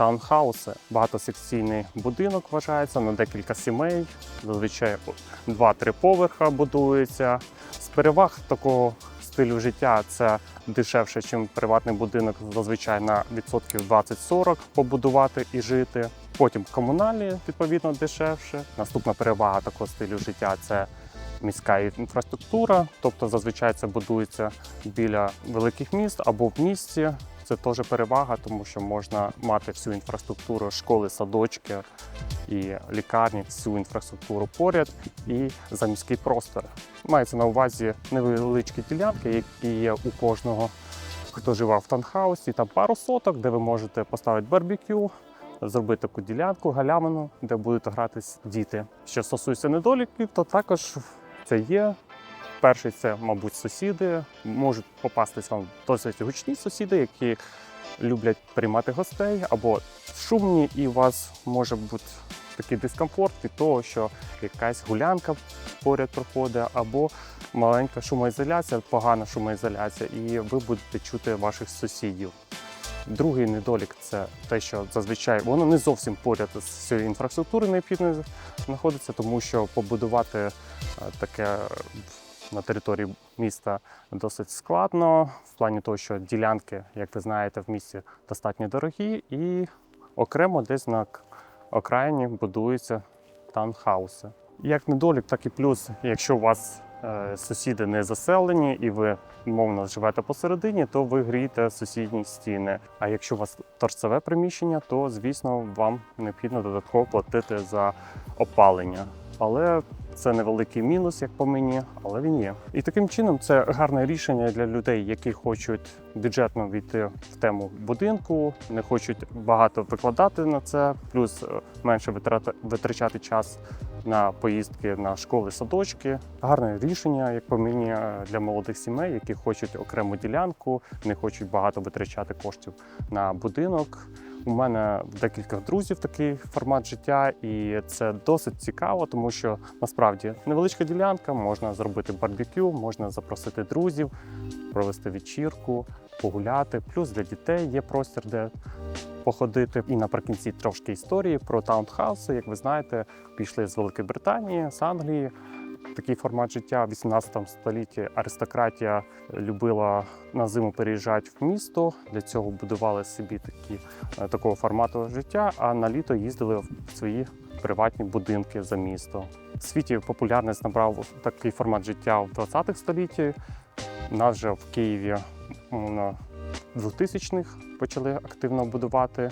Таунхауси багатосекційний будинок вважається на декілька сімей. Зазвичай 2-3 поверха будується. З переваг такого стилю життя це дешевше, ніж приватний будинок, зазвичай на відсотків 20-40 побудувати і жити. Потім комунальні відповідно дешевше. Наступна перевага такого стилю життя це міська інфраструктура, тобто зазвичай це будується біля великих міст або в місті. Це теж перевага, тому що можна мати всю інфраструктуру школи, садочки і лікарні, всю інфраструктуру поряд і за міський простор. Мається на увазі невеличкі ділянки, які є у кожного, хто живе в танхаусі, там пару соток, де ви можете поставити барбекю, зробити таку ділянку, галямину, де будуть гратись діти. Що стосується недоліків, то також це є. Перший це, мабуть, сусіди. Можуть попастись вам досить гучні сусіди, які люблять приймати гостей або шумні, і у вас може бути такий дискомфорт від того, що якась гулянка поряд проходить, або маленька шумоізоляція, погана шумоізоляція, і ви будете чути ваших сусідів. Другий недолік це те, що зазвичай воно не зовсім поряд з цією інфраструктурою необхідно знаходиться, тому що побудувати е, таке на території міста досить складно, в плані того, що ділянки, як ви знаєте, в місті достатньо дорогі, і окремо десь на окраїні будуються таунхауси. Як недолік, так і плюс, якщо у вас е, сусіди не заселені і ви мовно живете посередині, то ви грієте сусідні стіни. А якщо у вас торцеве приміщення, то звісно вам необхідно додатково платити за опалення. Але це невеликий мінус, як по мені, але він є. І таким чином це гарне рішення для людей, які хочуть бюджетно війти в тему будинку, не хочуть багато викладати на це, плюс е, менше витрачати час на поїздки на школи, садочки. Гарне рішення, як по мені, е, для молодих сімей, які хочуть окрему ділянку, не хочуть багато витрачати коштів на будинок. У мене декілька друзів такий формат життя, і це досить цікаво, тому що насправді невеличка ділянка, можна зробити барбекю, можна запросити друзів, провести вечірку, погуляти. Плюс для дітей є простір, де походити. І наприкінці трошки історії про таунхауси. Як ви знаєте, пішли з Великої Британії, з Англії. Такий формат життя в 18 столітті аристократія любила на зиму переїжджати в місто. Для цього будували собі такі е, такого формату життя, а на літо їздили в свої приватні будинки за місто. В світі популярність набрав такий формат життя в 20 столітті. Нас же в Києві мовно, 2000-х почали активно будувати